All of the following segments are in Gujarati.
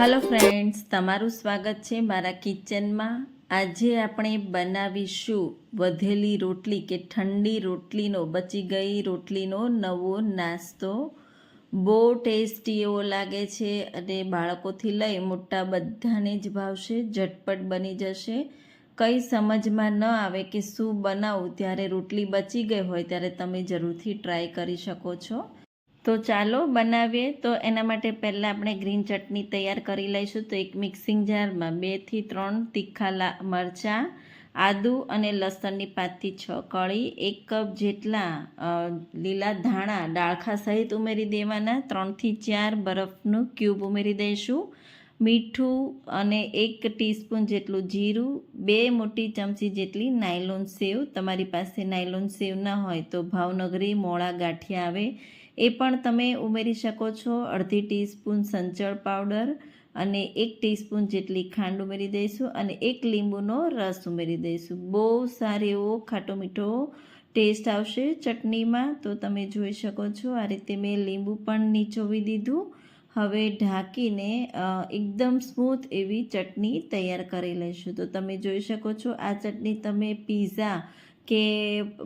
હલો ફ્રેન્ડ્સ તમારું સ્વાગત છે મારા કિચનમાં. આજે આપણે બનાવીશું વધેલી રોટલી કે ઠંડી રોટલીનો, બચી ગઈ રોટલીનો નવો નાસ્તો. બહુ ટેસ્ટી એવો લાગે છે અને બાળકોથી લઈ મોટા બધાને જ ભાવશે, ઝટપટ બની જશે. કંઈ સમજમાં ન આવે કે શું બનાવું. ત્યારે રોટલી બચી ગઈ હોય ત્યારે તમે જરૂરથી ટ્રાય કરી શકો છો. તો ચાલો બનાવીએ. તો એના માટે પહેલાં આપણે ગ્રીન ચટણી તૈયાર કરી લઈશું. તો એક મિક્સિંગ જારમાં બેથી ત્રણ તીખા લા મરચાં, આદું અને લસણની પાંચથી છ કળી, એક કપ જેટલા લીલા ધાણા ડાળખા સહિત ઉમેરી દેવાના, ત્રણથી ચાર બરફનું ક્યુબ ઉમેરી દઈશું. મીઠું અને એક ટીસ્પૂન જેટલું જીરું, બે મોટી ચમચી જેટલી નાયલોન સેવ. તમારી પાસે નાયલોન સેવ ન હોય તો ભાવનગરી મોળા ગાંઠિયા આવે. એ પણ તમે ઉમેરી શકો છો. અડધી ટીસ્પૂન સંચળ પાવડર અને એક ટીસ્પૂન જેટલી ખાંડ ઉમેરી દઈશું અને એક લીંબુનો રસ ઉમેરી દઈશું. બહુ સારો એવો ખાટો મીઠો ટેસ્ટ આવશે ચટણીમાં. તો તમે જોઈ શકો છો, આ રીતે મેં લીંબુ પણ નીચોવી દીધું. હવે ઢાંકીને એકદમ સ્મૂથ એવી ચટણી તૈયાર કરી લઈશું. તો તમે જોઈ શકો છો, આ ચટણી તમે પીઝા કે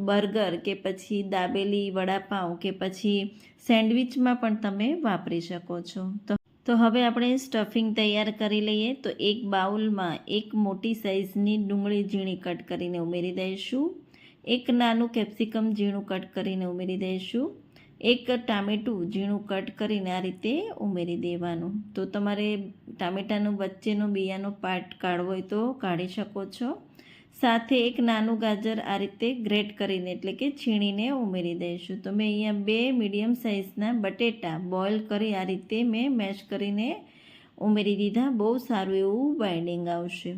બર્ગર કે પછી દાબેલી વડાપાઉં કે પછી સેન્ડવિચમાં પણ તમે વાપરી શકો છો. તો તો હવે આપણે સ્ટફિંગ તૈયાર કરી લઈએ. તો એક બાઉલમાં એક મોટી સાઇઝની ડુંગળી ઝીણી કટ કરીને ઉમેરી દઈશું. એક નાનું કેપ્સિકમ ઝીણું કટ કરીને ઉમેરી દઈશું. એક ટામેટું ઝીણું કટ કરીને આ રીતે ઉમેરી દેવાનું. તો તમારે ટામેટાનું વચ્ચેનો બિયાનો પાર્ટ કાઢવો હોય તો કાઢી શકો છો. સાથે એક નાનું ગાજર આ રીતે ગ્રેટ કરીને એટલે કે છીણીને ઉમેરી દઈશું. તો મેં અહીંયા બે મીડિયમ સાઇઝના બટેટા બોઇલ કરી આ રીતે મેં મેશ કરીને ઉમેરી દીધા. બહુ સારું એવું બાઇન્ડિંગ આવશે.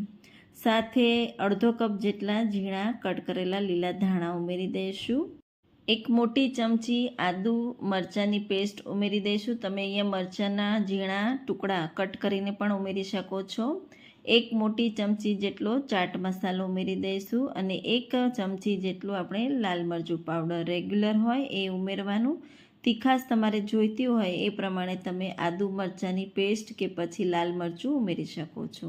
સાથે અડધો કપ જેટલા ઝીણા કટ કરેલા લીલા ધાણા ઉમેરી દઈશું. એક મોટી ચમચી આદુ મરચાંની પેસ્ટ ઉમેરી દઈશું. તમે અહીંયા મરચાંના ઝીણા ટુકડા કટ કરીને પણ ઉમેરી શકો છો. એક મોટી ચમચી જેટલો ચાટ મસાલો ઉમેરી દઈશું અને એક ચમચી જેટલું આપણે લાલ મરચું પાવડર રેગ્યુલર હોય એ ઉમેરવાનું. તીખાશ તમારે જોઈતી હોય એ પ્રમાણે તમે આદુ મરચાંની પેસ્ટ કે પછી લાલ મરચું ઉમેરી શકો છો.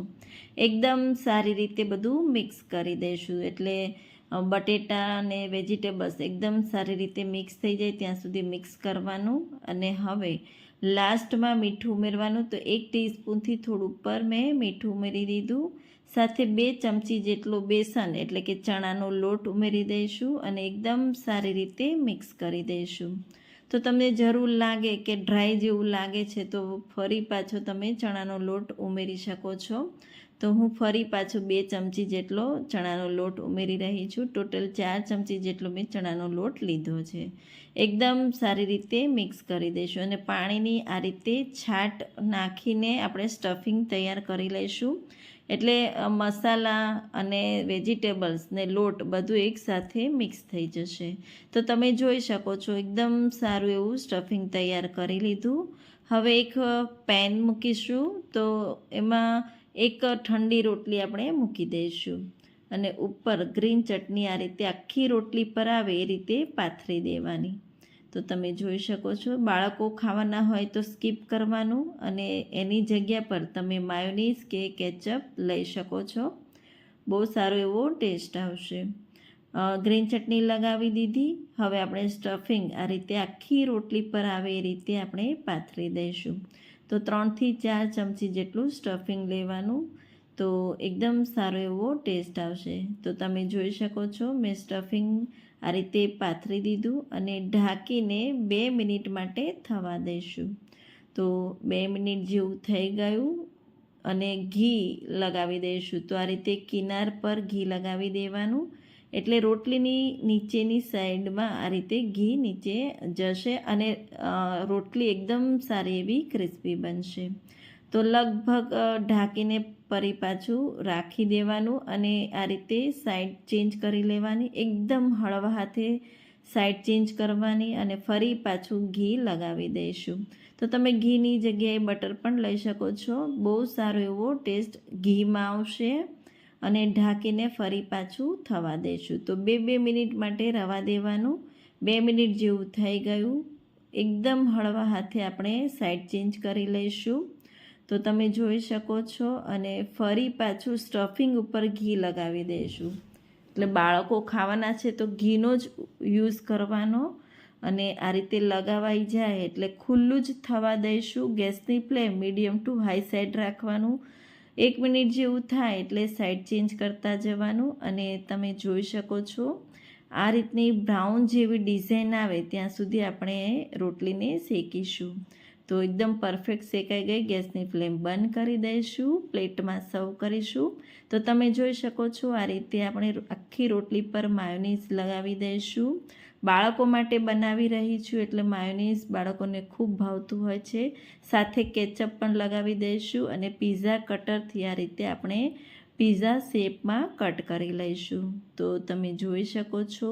એકદમ સારી રીતે બધું મિક્સ કરી દઈશું એટલે બટેટા અને વેજીટેબલ્સ એકદમ સારી રીતે મિક્સ થઈ જાય ત્યાં સુધી મિક્સ કરવાનું. અને હવે લાસ્ટમાં મીઠું ઉમેરવાનું તો એક ટીસ્પૂનથી થોડું ઉપર મેં મીઠું ઉમેરી દીધું. સાથે બે ચમચી જેટલો બેસન, એટલે કે ચણાનો લોટ ઉમેરી દઈશું અને એકદમ સારી રીતે મિક્સ કરી દઈશું. તો તમને જરૂર લાગે કે ડ્રાય જેવું લાગે છે, તો ફરી પાછો તમે ચણાનો લોટ ઉમેરી શકો છો. તો હું ફરી પાછું બે ચમચી જેટલો ચણાનો લોટ ઉમેરી રહી છું. ટોટલ ચાર ચમચી જેટલો મેં ચણાનો લોટ લીધો છે. એકદમ સારી રીતે મિક્સ કરી દઈશું અને પાણીની આ રીતે છાટ નાખીને આપણે સ્ટફિંગ તૈયાર કરી લઈશું. એટલે મસાલા અને વેજીટેબલ્સ ને લોટ બધું એકસાથે મિક્સ થઈ જશે. તો તમે જોઈ શકો છો, એકદમ સારું એવું સ્ટફિંગ તૈયાર કરી લીધું. હવે એક પેન મૂકીશું. તો એમાં એક ઠંડી રોટલી આપણે મૂકી દઈશું. અને ઉપર ગ્રીન ચટણી આ રીતે આખી રોટલી પર આવે એ રીતે પાથરી દેવાની. તો તમે જોઈ શકો છો, બાળકો ખાવાના હોય તો સ્કીપ કરવાનું અને એની જગ્યા પર તમે માયોનીઝ કે કેચઅપ લઈ શકો છો. બહુ સારો એવો ટેસ્ટ આવશે. ગ્રીન ચટણી લગાવી દીધી. હવે આપણે સ્ટફિંગ આ રીતે આખી રોટલી પર આવે એ રીતે આપણે પાથરી દઈશું. તો ત્રણથી ચાર ચમચી જેટલું સ્ટફિંગ લેવાનું. તો એકદમ સારો એવો ટેસ્ટ આવશે. તો તમે જોઈ શકો છો, મેં સ્ટફિંગ આ રીતે પાથરી દીધું અને ઢાંકીને બે મિનિટ માટે થવા દઈશું. તો બે મિનિટ જેવું થઈ ગયું અને ઘી લગાવી દઈશું. તો આ રીતે કિનાર પર ઘી લગાવી દેવાનું. એટલે રોટલીની નીચેની સાઈડમાં આ રીતે ઘી નીચે જશે અને રોટલી એકદમ સારી એવી ક્રિસ્પી બનશે. તો લગભગ ઢાંકીને ફરી પાછું રાખી દેવાનું અને આ રીતે સાઈડ ચેન્જ કરી લેવાની. એકદમ હળવા હાથે સાઈડ ચેન્જ કરવાની અને ફરી પાછું ઘી લગાવી દઈશું. તો તમે ઘીની જગ્યાએ બટર પણ લઈ શકો છો. બહુ સારો એવો ટેસ્ટ ઘીમાં આવશે. અને ઢાંકીને ફરી પાછું થવા દઈશું તો બે બે મિનિટ માટે રવા દેવાનું. બે મિનિટ જેવું થઈ ગયું. એકદમ હળવા હાથે આપણે સાઈડ ચેન્જ કરી લઈશું. તો તમે જોઈ શકો છો અને ફરી પાછું સ્ટફિંગ ઉપર ઘી લગાવી દઈશું એટલે બાળકો ખાવાના છે તો ઘીનો જ યુઝ કરવાનો અને આ રીતે લગાવાઈ જાય એટલે ખુલ્લું જ થવા દઈશું. ગેસની flame medium to high side રાખવાનું. એક મિનિટ જેવું થાય એટલે સાઈડ ચેન્જ કરતા જવાનું અને તમે જોઈ શકો છો, આ રીતની બ્રાઉન જેવી ડિઝાઇન આવે ત્યાં સુધી આપણે રોટલીને શેકીશું. તો એકદમ પરફેક્ટ શેકાઈ ગઈ, ગેસની ફ્લેમ બંધ કરી દઈશું, પ્લેટમાં સર્વ કરીશું. તો તમે જોઈ શકો છો આ રીતે આપણે આખી રોટલી પર માયોનીઝ લગાવી દઈશું. બાળકો માટે બનાવી રહી છું એટલે માયોનીઝ બાળકોને ખૂબ ભાવતું હોય છે. સાથે કેચઅપ પણ લગાવી દઈશું અને પીઝા કટરથી આ રીતે આપણે પીઝા શેપમાં કટ કરી લઈશું. તો તમે જોઈ શકો છો,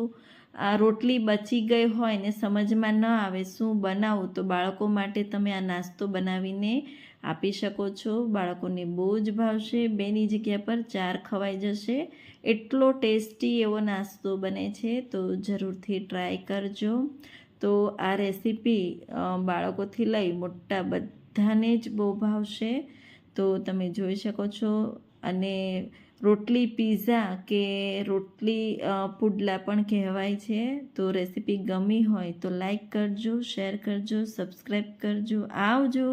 આ રોટલી બચી ગઈ હોય ને સમજમાં ન આવે શું બનાવું, તો બાળકો માટે તમે આ નાસ્તો બનાવીને આપી શકો છો. બાળકોને બહુ જ ભાવશે. બેની જગ્યા પર ચાર ખવાઈ જશે. એટલો ટેસ્ટી એવો નાસ્તો બને છે. તો જરૂરથી ટ્રાય કરજો. તો આ રેસીપી બાળકોથી લઈ મોટા બધાને જ બહુ ભાવશે. તો તમે જોઈ શકો છો. અને રોટલી પીઝા કે રોટલી પુડલા પણ કહેવાય છે. તો રેસીપી ગમી હોય તો લાઈક કરજો, શેર કરજો સબસ્ક્રાઈબ કરજો. આવજો!